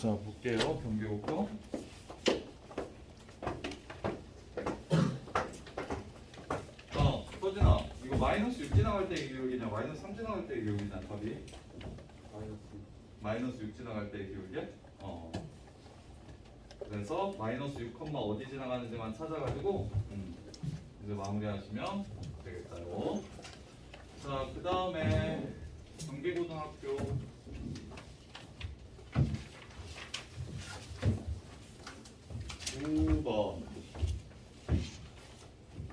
자 볼게요. 경계곡도 어 서진아 이거 마이너스 6 지나갈 때 기울기냐? 마이너스 3 지나갈 때 기울기냐 답이? 마이너스 6 지나갈 때 기울기 어. 그래서 마이너스 6 컴마 어디 지나가는지만 찾아가지고 음, 이제 마무리하시면 되겠다요. 자 그 다음에 경기고등학교 9번.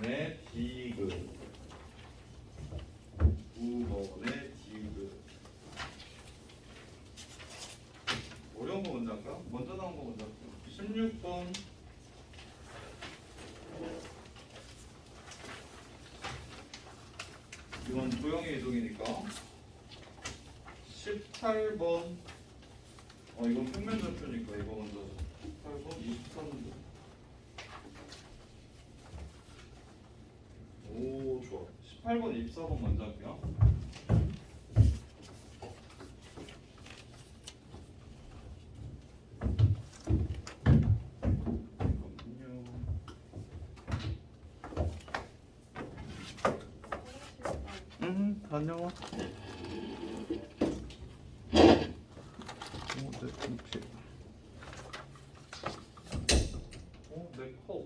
네 디귿. 9번의 디귿. 어려운 거 먼저 할까? 먼저 나온 거 먼저 할까? 16번. 이건 도형의 이동이니까. 18번. 어 이건 평면 좌표니까 이거 먼저 18번 23번 오 좋아. 18번 24번 먼저 할게요 잠깐만요. 응 다녀와 오, 네, 혹시. 어, 내 컵.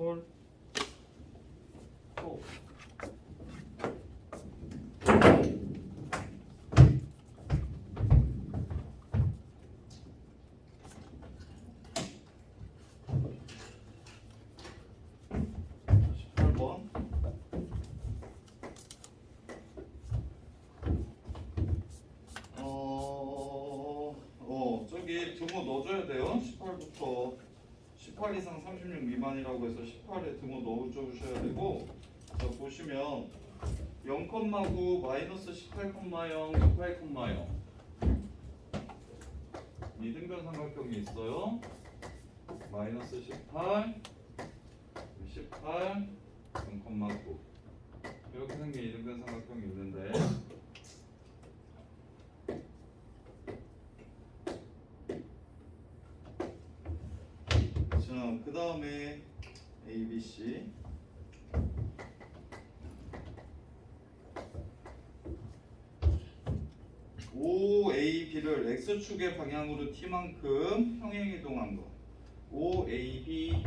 십팔 번. 어, 어, 저기 등호 넣어줘야 돼요. 18부터 18 이상 36 미만이라고 해서 18에 등호 넣어주셔야 되고, 자, 보시면 0,9 마이너스 18,0 18,0 이등변 삼각형이 있어요. 마이너스 18 18 0,9 이렇게 생긴 이등변 삼각형이 있는데 자, 그 다음에 A, B, C. O, A, B를 X축의 방향으로 T만큼 평행 이동한 거. O, A, B,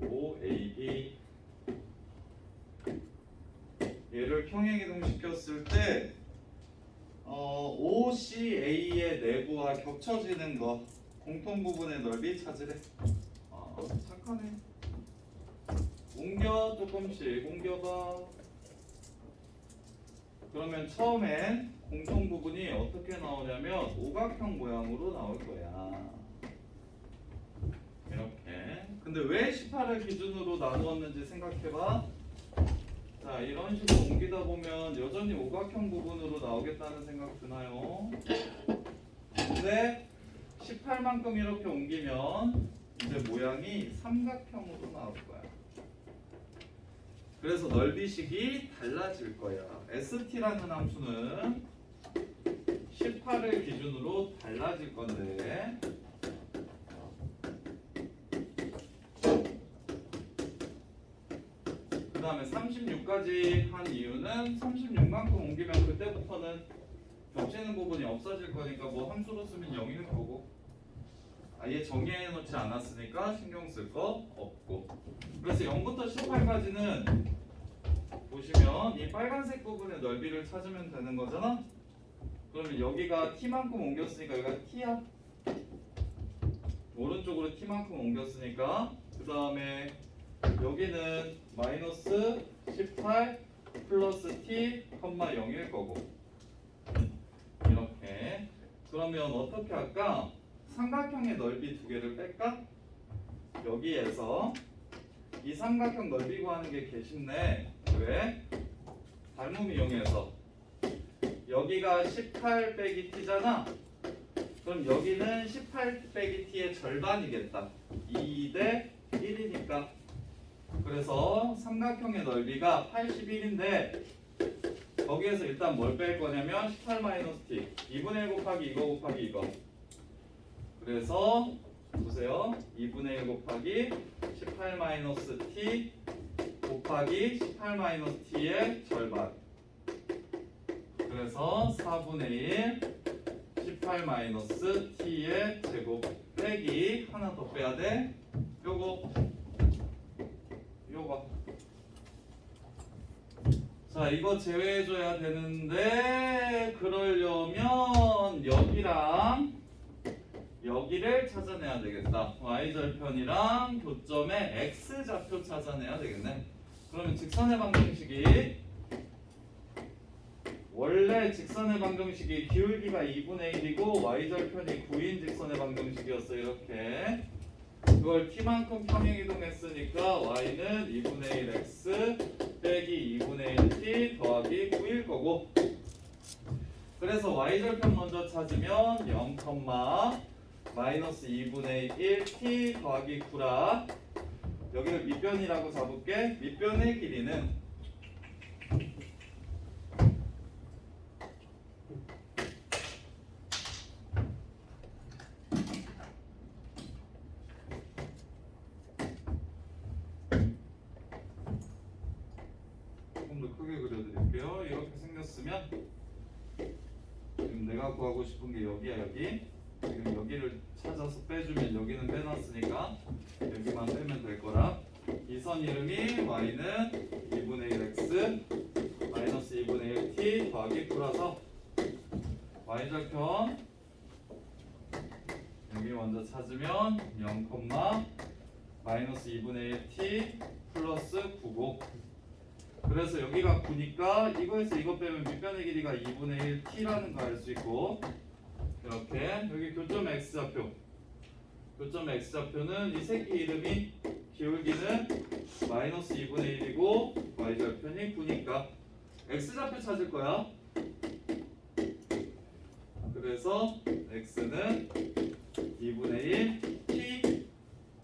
O, A, B. 얘를 평행 이동시켰을 때 어, OCA의 내부와 겹쳐지는 거 공통 부분의 넓이 찾으래. 아, 착하네. 옮겨 조금씩 옮겨봐. 그러면 처음엔 공통 부분이 어떻게 나오냐면 오각형 모양으로 나올 거야. 이렇게. 근데 왜 18을 기준으로 나누었는지 생각해봐. 자, 이런 식으로 옮기다 보면 여전히 오각형 부분으로 나오겠다는 생각 드나요? 근데 18만큼 이렇게 옮기면 이제 모양이 삼각형으로 나올 거야. 그래서 넓이식이 달라질 거야. ST라는 함수는 18을 기준으로 달라질 건데 그 다음에 36까지 한 이유는 36만큼 옮기면 그때부터는 겹치는 부분이 없어질 거니까 뭐 함수로 쓰면 0일 거고 아예 정의해 놓지 않았으니까 신경 쓸 거 없고. 그래서 0부터 18까지는 보시면 이 빨간색 부분의 넓이를 찾으면 되는 거잖아? 그러면 여기가 t만큼 옮겼으니까 여기가 t야? 오른쪽으로 t만큼 옮겼으니까 그 다음에 여기는 마이너스 18 플러스 t, 0일 거고. 이렇게. 그러면 어떻게 할까? 삼각형의 넓이 두 개를 뺄까? 여기에서 이 삼각형 넓이 구하는 게 개쉽네 왜? 닮음 이용해서. 여기가 18 빼기 t잖아. 그럼 여기는 18 빼기 t의 절반이겠다. 2 대 1이니까. 그래서 삼각형의 넓이가 81인데 거기에서 일단 뭘 뺄 거냐면 18 마이너스 t. 2분의 1 곱하기 이거 곱하기 이거 그래서 보세요. 2분의 1 곱하기 18 마이너스 t 곱하기 18 마이너스 t의 절반. 그래서 4분의 1 18 마이너스 t의 제곱 빼기 하나 더 빼야 돼. 요거. 요거. 자 이거 제외해줘야 되는데 그러려면 여기랑 여기를 찾아내야 되겠다. y절편이랑 교점의 x좌표 찾아내야 되겠네. 그러면 직선의 방정식이 원래 직선의 방정식이 기울기가 2분의 1이고 y절편이 9인 직선의 방정식이었어 이렇게. 그걸 t만큼 평행 이동했으니까 y는 2분의 1 x 빼기 2분의 1 t 더하기 9일 거고. 그래서 y절편 먼저 찾으면 0, 마이너스 2분의 1 t 더하기 9라 여기를 밑변이라고 잡을게 밑변의 길이는 조금 더 크게 그려드릴게요. 이렇게 생겼으면 지금 내가 구하고 싶은 게 여기야 여기. 지금 여기를 찾아서 빼주면 여기는 빼놨으니까 여기만 빼면 될 거라. 이 선 이름이 y는 2분의 1 x 마이너스 2분의 1 t 더하기 9라서 y절편 여기 먼저 찾으면 0, 마이너스 2분의 1 t 플러스 9고 그래서 여기가 9니까 이거에서 이거 빼면 밑변의 길이가 2분의 1 t라는 거 알 수 있고 이렇게 여기 교점 x좌표 교점 x좌표는 이 새끼 이름이 기울기는 마이너스 2분의 1이고 y좌표는 9니까 x좌표 찾을 거야 그래서 x는 2분의 1 t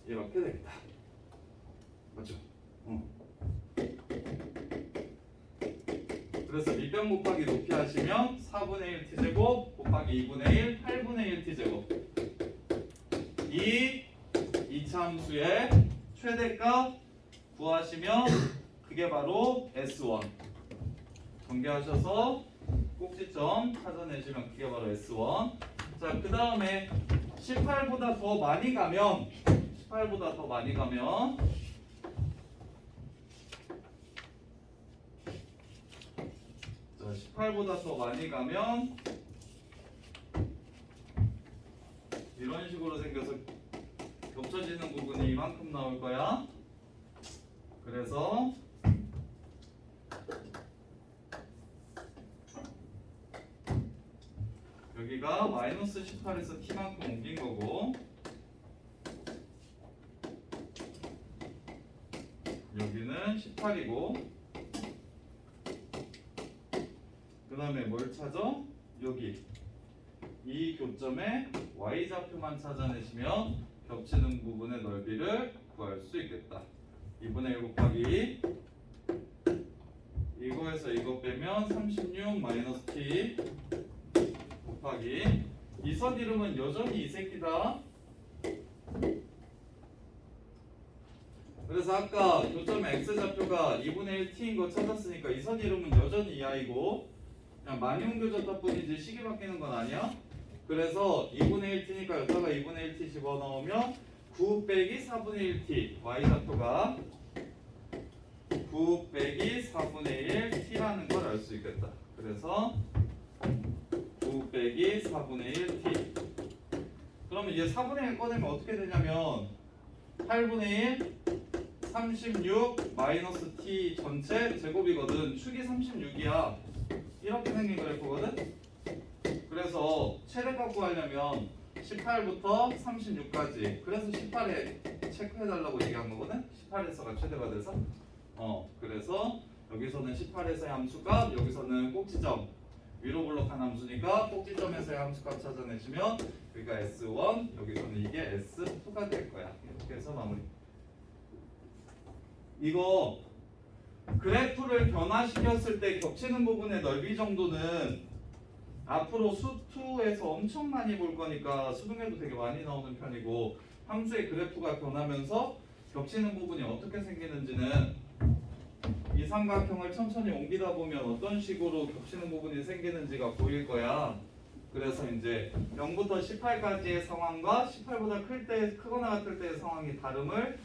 이렇게 되겠다 맞죠? 응. 그래서 밑변 곱하기 높이 하시면 4분의 1 t제곱 곱하기 2분의 1 8분의 1 t제곱. 이 이차함수의 최대값 구하시면 그게 바로 S1 전개하셔서 꼭지점 찾아내시면 그게 바로 S1 자 그 다음에 18보다 더 많이 가면 18보다 더 많이 가면 자, 18보다 더 많이 가면 이런 식으로 생겨서 겹쳐지는 부분이 이만큼 나올 거야. 그래서 여기가 마이너스 18에서 t만큼 옮긴 거고 여기는 18이고 그 다음에 뭘 찾아? 여기 이 교점의 y좌표만 찾아내시면 겹치는 부분의 넓이를 구할 수 있겠다 2분의 1 곱하기 이거에서 이거 빼면 36 마이너스 t 곱하기 이 선 이름은 여전히 이 새끼다 그래서 아까 교점 x좌표가 2분의 1t인 거 찾았으니까 이 선 이름은 여전히 이 아이고 그냥 만용교졌다 뿐이지 식이 바뀌는 건 아니야. 그래서 2분의 1t니까 여기다가 2분의 1t 집어넣으면 9 빼기 4분의 1t y좌표가 9 빼기 4분의 1t라는 걸 알 수 있겠다. 그래서 9 빼기 4분의 1t 그러면 이제 4분의 1 꺼내면 어떻게 되냐면 8분의 1 36 마이너스 t 전체 제곱이거든 축이 36이야 이렇게 생긴 그래프거든. 그래서 최대값 구하려면 18부터 36까지. 그래서 18에 체크해달라고 얘기한 거거든. 18에서가 최대가 돼서. 어, 그래서 여기서는 18에서의 함수값, 여기서는 꼭지점. 위로 블록한 함수니까 꼭지점에서의 함수값 찾아내시면 여기가 S1, 여기서는 이게 S2가 될 거야. 이렇게 해서 마무리. 이거 그래프를 변화시켰을 때 겹치는 부분의 넓이 정도는 앞으로 수2에서 엄청 많이 볼 거니까 수능에도 되게 많이 나오는 편이고 함수의 그래프가 변하면서 겹치는 부분이 어떻게 생기는지는 이 삼각형을 천천히 옮기다 보면 어떤 식으로 겹치는 부분이 생기는지가 보일 거야. 그래서 이제 0부터 18까지의 상황과 18보다 클 때, 크거나 같을 때의 상황이 다름을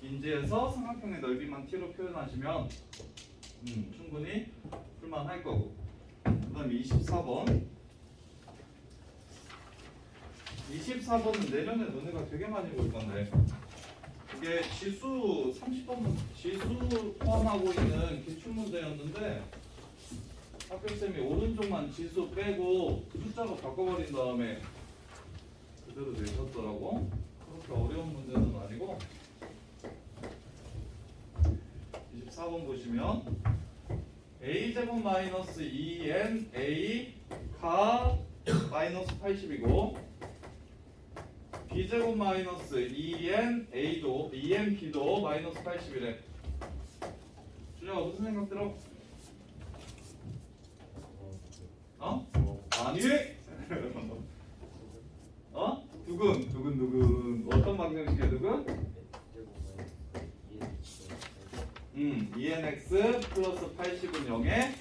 인지해서 삼각형의 넓이만 t로 표현하시면 음, 충분히 풀만할 거고. 그 다음 24번. 24번은 내년에 너네가 되게 많이 볼 건데 이게 지수 30번 지수 포함하고 있는 기출 문제였는데 학교쌤이 오른쪽만 지수 빼고 숫자로 바꿔버린 다음에 그대로 내셨더라고 그렇게 어려운 문제는 아니고 24번 보시면 a제곱 마이너스 2n a가 마이너스 80이고 b제곱 마이너스 2n a도 2n b도 마이너스 80이래 준혁아 무슨 생각 들어? 어? 아니 어? 두근 두근 두근 어떤 방정식이야 두근? 음 2nx 플러스 80은 0에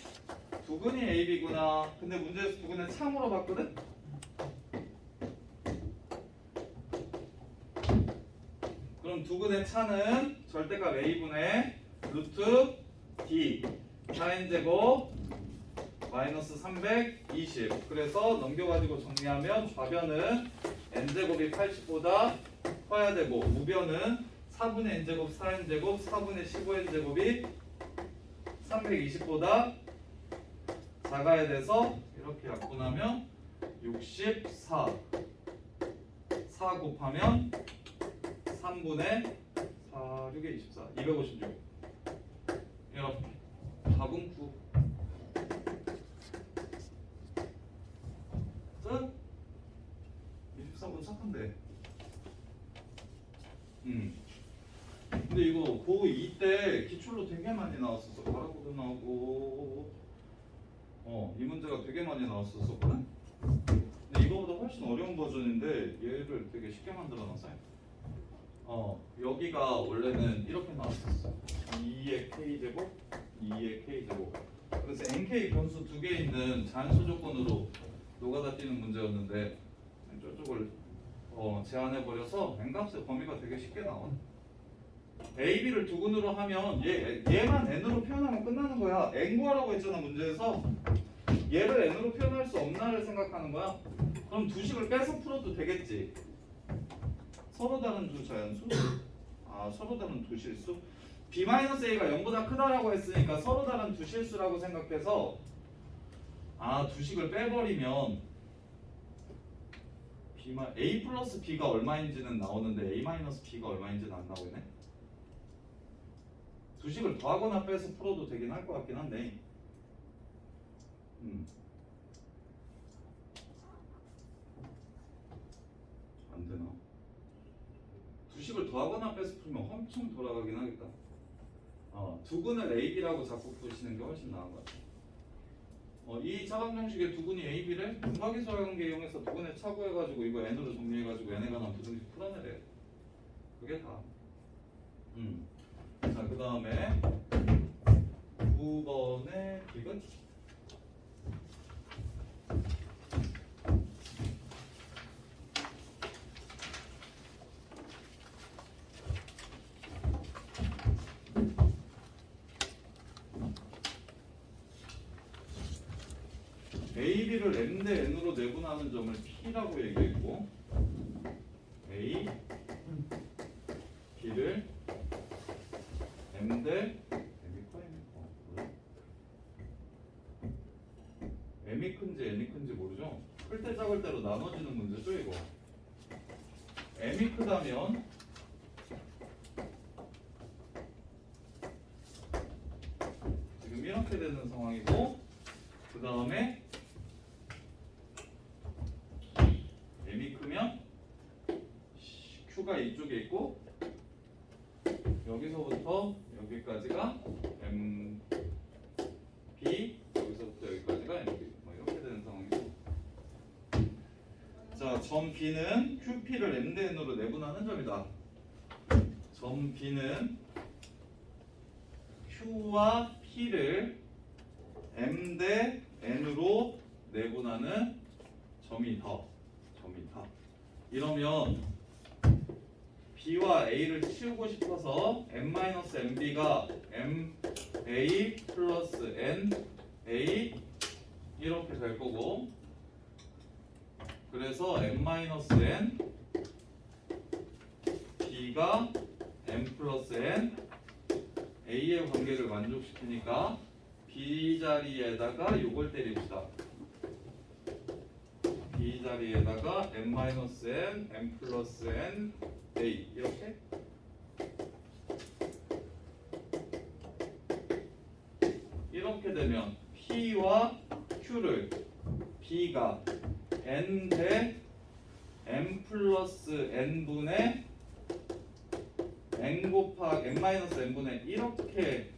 두근이 ab구나 근데 문제에서 두근을 참으로 봤거든? 그럼 두근의 차는 절대값 a분의 루트 d 4n제곱 마이너스 320 그래서 넘겨가지고 정리하면 좌변은 n제곱이 80보다 커야 되고 우변은 4분의 n제곱 4n제곱 4분의 15n제곱이 320보다 작아야 돼서 이렇게 약분하면 64 4 곱하면 3분의 4, 6에 24 256 이렇게. 답은 9 끝? 24분 착한데 음 근데 이거 고2 때 기출로 되게 많이 나왔었어. 가라고도 나오고. 어 이 문제가 되게 많이 나왔었거든 근데 이거보다 훨씬 어려운 버전인데 얘를 되게 쉽게 만들어 놨어요 어 여기가 원래는 이렇게 나왔었어. 2의 k제곱 2의 k제곱. 그래서 nk 변수 두 개 있는 자연수 조건으로 노가다 뛰는 문제였는데 저쪽을 어, 제한해 버려서 n값의 범위가 되게 쉽게 나와. A, b를 두근으로 하면 얘 얘만 n으로 표현하면 끝나는 거야. n 구하라고 했잖아 문제에서 얘를 n으로 표현할 수 없나를 생각하는 거야. 그럼 두 식을 빼서 풀어도 되겠지. 서로 다른 두 자연수. 아 서로 다른 두 실수. b-a가 0보다 크다라고 했으니까 서로 다른 두 실수라고 생각해서 아 두식을 빼버리면 B 마- A 플러스 B가 얼마인지는 나오는데 A 마이너스 B가 얼마인지는 안 나오네. 두식을 더하거나 빼서 풀어도 되긴 할 것 같긴 한데. 음. 안 되나? 두식을 더하거나 빼서 풀면 엄청 돌아가긴 하겠다. 어, 두근을 A, B라고 자꾸 푸시는 게 훨씬 나은 것 같아. 어, 이 차방정식의 두근이 A, B를 분박이 소화관계 이용해서 두근의 차고해가지고 이거 N으로 정리해가지고 N에 관한 부등식 풀어내래. 그게 다. 음. 자, 그 다음에 9번의 빅은 A, B를 M 대 N으로 내분하는 점을 P라고 얘기했고 A, B를 M 대 M이 커 M이 커 뭐야? M이 큰지 N이 큰지 모르죠? 클 때 작을 때로 나눠지는 문제죠 이거 M이 크다면 지금 이렇게 되는 상황이고 그 다음에 m이 크면 q가 이쪽에 있고 여기서부터 여기까지가 M B 여기서부터 여기까지가 M B 뭐 이렇게 되는 상황이죠. 자, 점 B는 QP를 M 대 N으로 내분하는 점이다. 점 B는 Q와 P를 M 대 N으로 내분하는 점이다. 점이다. 이러면 B와 A를 치우고 싶어서 M-MB가 MA 플러스 NA 이렇게 될 거고 그래서 M-N B가 M 플러스 N A의 관계를 만족시키니까 B 자리에다가 요걸 때립시다. B 자리에다가 M-N, M 플러스 N, A 이렇게 이렇게 되면 P와 Q를 B가 N 대 M 플러스 N분의 N 곱하기 N 마이너스 N분의 이렇게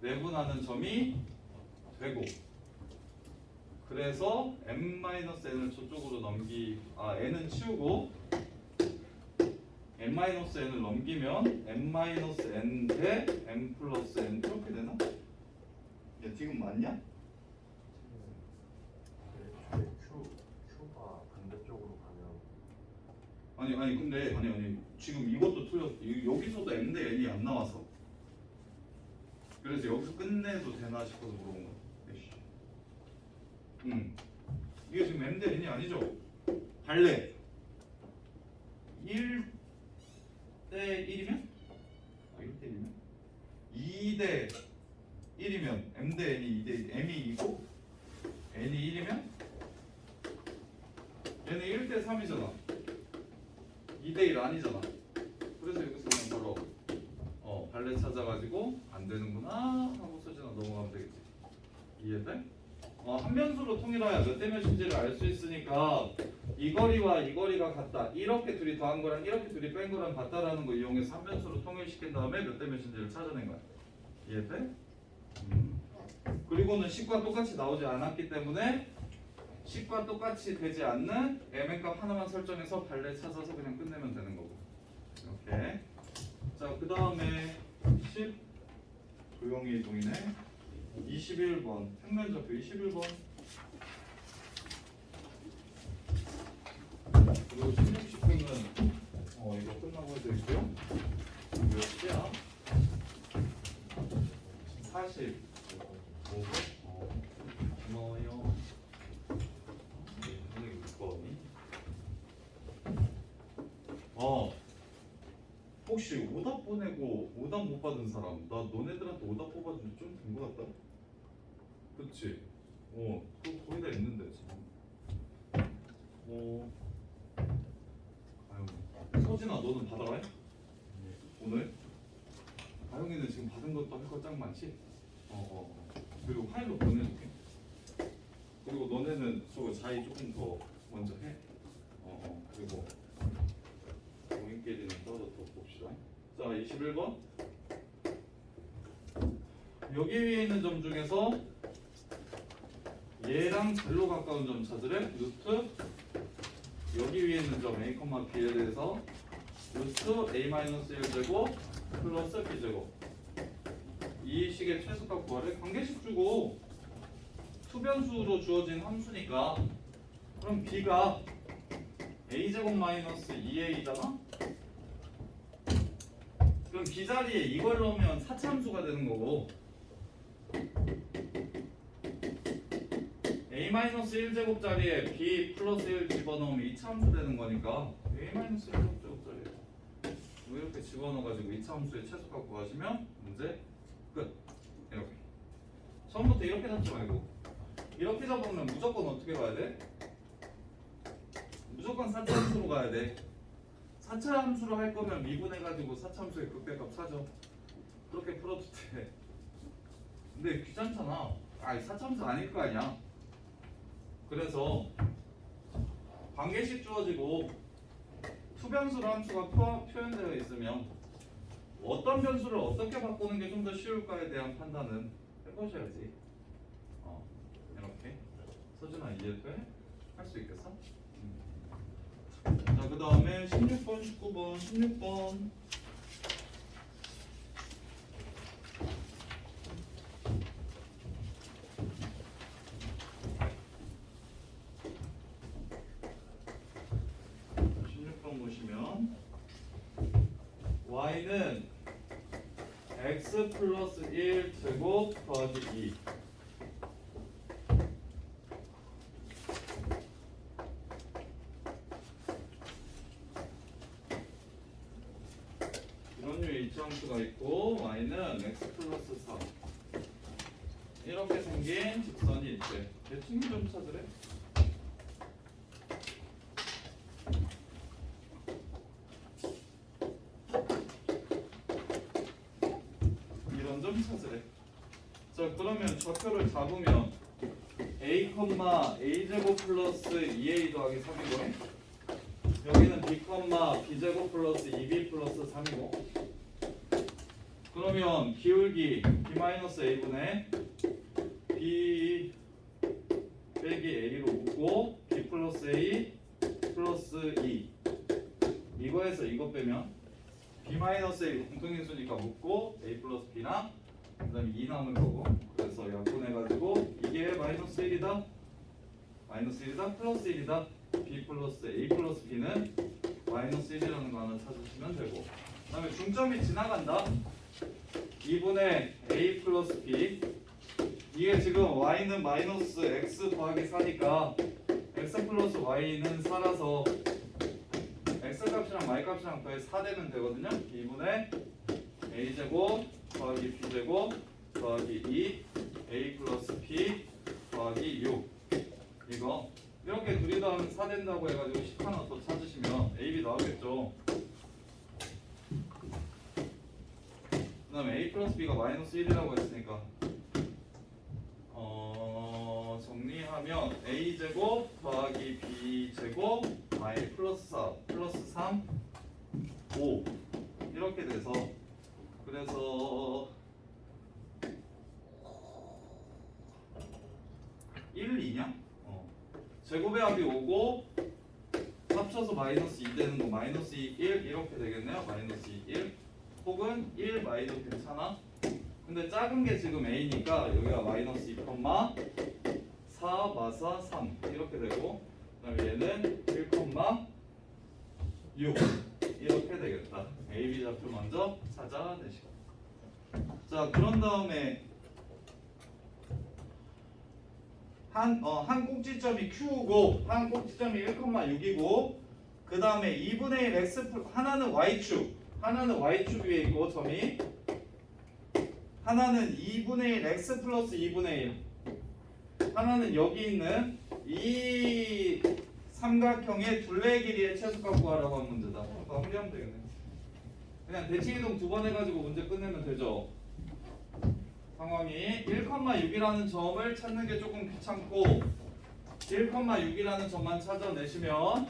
내분하는 점이 되고 그래서 M-N을 저쪽으로 넘기 아 N은 치우고 M-N을 넘기면 M-N 대 M 플러스 N 이렇게 되나? 야 지금 맞냐? 아니 아니 근데 아니 아니 지금 이것도 틀렸어 이- 여기서도 M 대 N이 안 나와서 그래서 여기서 끝내도 되나 싶어서 물어본 거야. 응 이게 지금 M 대 N이 아니죠? 발레 1대 1이면? 아 1대 1이면? 2대 1이면 M 대 N이 2대 M이 2고 N이 1이면 얘는 1대 3이잖아 2대1 아니잖아. 그래서 여기서 그냥 바로 어 발레 찾아가지고 안 되는구나 하고 수진아 넘어가면 되겠지. 이해돼? 어, 한 변수로 통일해야 몇대 몇인지를 알 수 있으니까 이 거리와 이 거리가 같다. 이렇게 둘이 더한 거랑 이렇게 둘이 뺀 거랑 같다라는 거 이용해서 한 변수로 통일시킨 다음에 몇 대 몇인지를 찾아낸 거야. 이해돼? 음. 그리고는 식과 똑같이 나오지 않았기 때문에 식과 똑같이 되지 않는 mn값 하나만 설정해서 발레 찾아서 그냥 끝내면 되는 거고 이렇게 자 그 다음에 10 조용히 이동이네 21번. 평면좌표 21번. 그리고 16, 10분은 어 이거 끝나고 있고요. 몇 시야? 40 어, 고마워요. 거니? 어 혹시 오답 보내고 오답 못 받은 사람 나 너네들한테 오답 뽑아준 지좀된 것 같다 그치? 어 그거 거의 다 있는데 지금 어 아유 서진아 너는 받아라 오늘? 아영이는 지금 받은 것도 할 거 짱 많지? 어, 어, 어. 그리고 파일로 보내줄게 그리고 너네는 저거 자이 조금 더 먼저 해. 어, 어. 그리고 따로 더 봅시다. 자, 21번. 여기 위에 있는 점 중에서 얘랑 제로 가까운 점 찾으래. 루트 여기 위에 있는 점 a, b에 대해서 루트 a-1제곱 플러스 b제곱 이 식의 최소값 구하래. 관계식 주고 투변수로 주어진 함수니까 그럼 b가 a제곱 마이너스 2a잖아? 그럼 b 자리에 이걸 넣으면 사차함수가 되는 거고. A 마이너스 1제곱 자리에 b 플러스 1 집어넣으면 2차함수 되는 거니까. A 마이너스 1제곱 자리에 뭐 이렇게 집어넣어가지고 2차함수의 최소값 구하시면 문제 끝. 이렇게. 처음부터 이렇게 잡지 말고. 이렇게 잡으면 무조건 어떻게 가야 돼? 무조건 4차 함수로 가야 돼. 4차 함수로 할 거면 미분해가지고 4차 함수의 극대값 사죠. 그렇게 풀어도 돼. 근데 귀찮잖아. 아니 4차 함수 아닐 거 아니야. 그래서 관계식 주어지고 투변수로 함수가 표, 표현되어 있으면 어떤 변수를 어떻게 바꾸는 게 좀 더 쉬울까에 대한 판단은 해보셔야지. 어, 이렇게. 서준아 이해돼? 할 수 있겠어? 음. 자, 그 다음에 16번, 19번, 16번. 자, 16번 보시면 y는 x 플러스 1 제곱 더하기 2 이런 류의 이차함수가 있고 y는 x 플러스 4 이렇게 생긴 직선이 있대 대칭 좀 찾으래 이런 점 찾으래 자 그러면 좌표를 잡으면 a, a 제곱 플러스 2a 더하기 3이고 여기는 b, b 제곱 플러스 2b 플러스 3이고. 그러면 기울기 b 마이너스 a분의 b 빼기 a로 묶고 b 플러스 a 플러스 2 이거에서 이거 빼면 b 마이너스 a 공통인수니까 묶고 a 플러스 b랑 그다음에 2 남을 거고. 그래서 약분해가지고 이게 마이너스 1이다. 마이너스 1이다 플러스 1이다. B 플러스 a 플러스 b는 마이너스 1이라는 거 하나 찾으시면 되고. 그 다음에 중점이 지나간다. 2분의 a 플러스 b. 이게 지금 y는 마이너스 x 더하기 4니까 x 플러스 y는 4라서 x 값이랑 y 값이랑 더해 4 되면 되거든요. 2분의 a 제곱 더하기 b 제곱 더하기 2 a 플러스 b 더하기 6 이거 이렇게 둘이 더하면 4 된다고 해가지고 10 하나 더 찾으시면 a, b 나오겠죠? 그 다음에 a 플러스 b가 마이너스 1이라고 했으니까 어 정리하면 a 제곱 더하기 b 제곱 y 플러스 4 플러스 3 5 이렇게 돼서 그래서 1, 2냐? 어. 제곱의 합이 오고 합쳐서 마이너스 2 되는 거 마이너스 2, 1 이렇게 되겠네요 마이너스 2, 1 혹은 1 마이도 괜찮아 근데 작은 게 지금 a니까 여기가 마이너스 2, 4 마사 3 이렇게 되고 그다음에 얘는 1, 6 이렇게 되겠다 a, b 좌표 먼저 찾아내시고 자 그런 다음에 한, 어, 한 꼭지점이 Q고 한 꼭지점이 1,6이고 그 다음에 2분의 1 X 플- 하나는 Y축 하나는 Y축 위에 있고 점이 하나는 2분의 1 X 플러스 2분의 1 하나는 여기 있는 이 삼각형의 둘레 길이의 최소값 구하라고 하는 문제다 마무리하면 되겠네 그냥 대칭 이동 두 번 해가지고 문제 끝내면 되죠. 상황이 1,6이라는 점을 찾는 게 조금 귀찮고 1,6이라는 점만 찾아내시면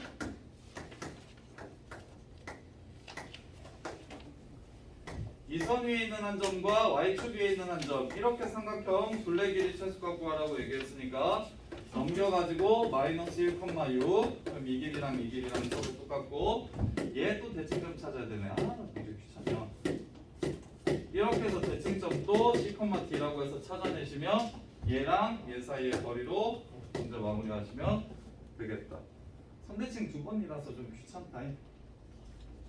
이 선 위에 있는 한 점과 y축 위에 있는 한 점 이렇게 삼각형 둘레 길이 최소값 구하라고 얘기했으니까 넘겨가지고 마이너스 1,6 그럼 이 길이랑 이 길이랑 서로 똑같고 얘 또 대칭점 찾아야 되네 아나 되게 귀찮냐 이렇게 해서 대칭점도 C,D라고 해서 찾아내시면 얘랑 얘 사이의 거리로 문제 마무리하시면 되겠다. 선대칭 두 번이라서 좀 귀찮다.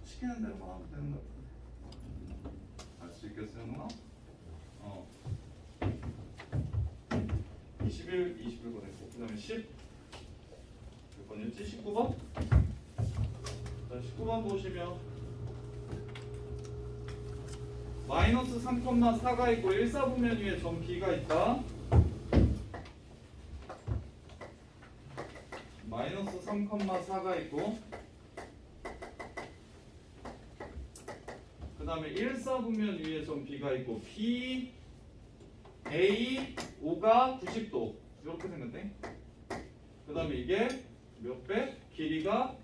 시키는 대로만 하면 되는 것 같은데. 알수 있겠어요, 누나? 어. 21, 21번 했고, 그 다음에 10. 몇 번이었지? 19번? 자, 19번 보시면 마이너스 3,4가 있고 1사분면 위에 점 B가 있다. 마이너스 3,4가 있고 그 다음에 1사분면 위에 점 B가 있고 P, A, 5가 90도 이렇게 생겼네. 그 다음에 이게 몇 배? 길이가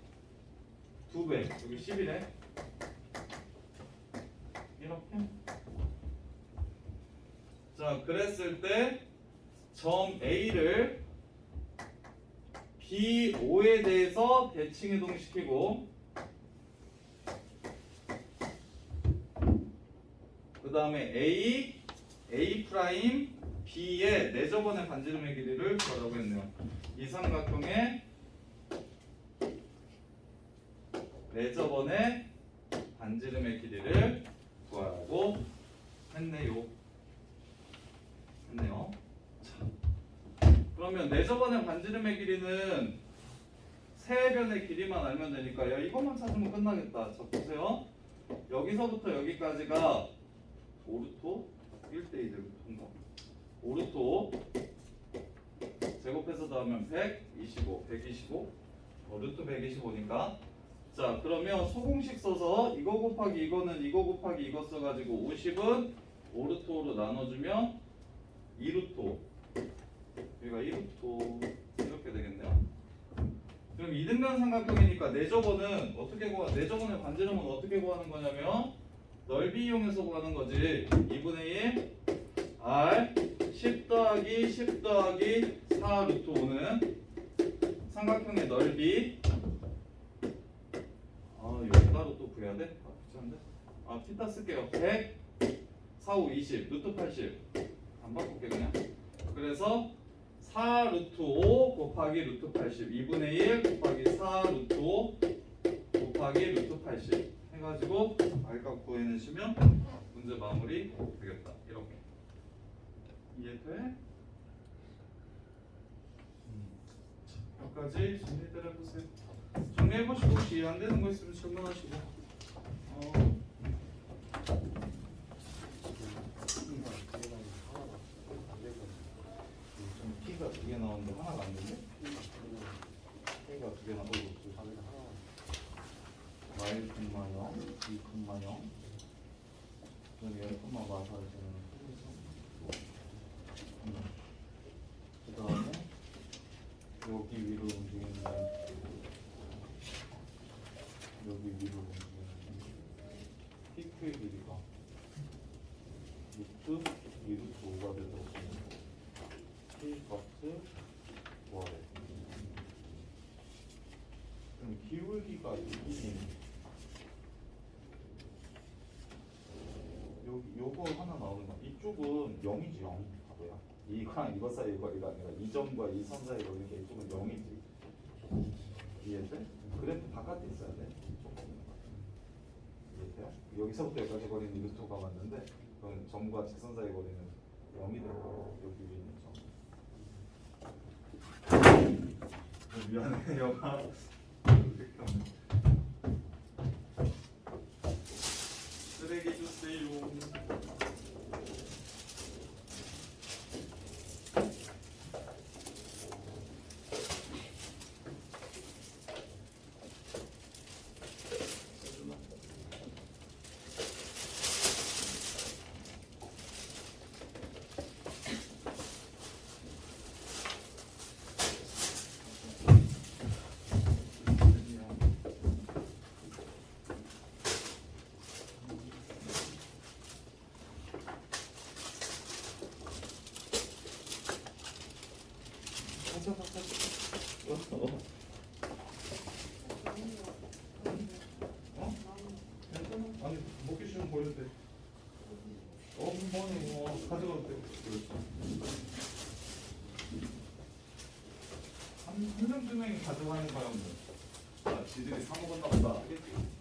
2배 여기 10이네. 이렇게. 자, 그랬을 때 점 A를 B5에 대해서 대칭 이동시키고 그 다음에 A, A 프라임, B의 내저번의 반지름의 길이를 구하라고 했네요. 이 삼각형의 내저번의 반지름의 길이를 고 했네요. 했네요. 자, 그러면 내저번의 반지름의 길이는 세 변의 길이만 알면 되니까 야 이것만 찾으면 끝나겠다. 자 보세요. 여기서부터 여기까지가 오르토 1대2 제곱인가? 오르토 제곱해서 더하면 125, 125 어, 루트 125니까 자 그러면 소공식 써서 이거 곱하기 이거는 이거 곱하기 이거 써가지고 50은 오르토로 나눠주면 2루토. 여기가 2루토. 이렇게 되겠네요. 그럼 이등변 삼각형이니까 내저번은 어떻게 구하 내저번의 반지름은 어떻게 구하는 거냐면 넓이 이용해서 구하는 거지. 2분의 1 R 10 더하기 10 더하기 4 루트 5는 삼각형의 넓이 아 이거 따로 또 구해야 돼? 아 귀찮은데? 아 피타 쓸게요. 100 4, 5, 20 루트 80 안 바꿀게 그냥. 그래서 4 루트 5 곱하기 루트 80 2분의 1 곱하기 4 루트 5 곱하기 루트 80 해가지고 R값 구해내시면 문제 마무리 되겠다. 이렇게. 이해돼? 여기까지 정리들 해보세요. 정리해보시고 혹시 안 되는 거 있으면 질문하시고 어, 좀 T가 두 개 나오는데 하나가 안 되네? T가 두 개 나오고 마일 콤마 0, 2 콤마 0 그럼 0 콤마 마사 되는 그 다음에 여기 위로 움직이는 라인 여기 위로 움직이는 피크의 길이가 루트 2루트 5가 되도록 K 값을 구하래 그럼 기울기가 2인 여기 요거 하나 나오는 거. 이쪽은 0이지 0 바보야 이거랑 이거 사이의 거리가 아니라 이 점과 이 선 사이의 거리니까 이쪽은 0이지. 이해돼? 그래프 바깥에 있어야 돼. 이해돼요? 여기서부터 여기까지 거리는 루트가 맞는데 그럼 점과 직선 사이 거리는 0이 되고 여기 위에 있는 점. 미안해 영 하면 쓰레기 주세요 가자 가자 어? 어? 괜찮아? 아니 먹기 싫으면 버려도 돼 어, 뭐니 뭐 가져가도 돼. 그렇지. 한, 한 명, 두 명이 가져가는 거야 뭐. 자, 지들이 사 먹었나 보다. 알겠지?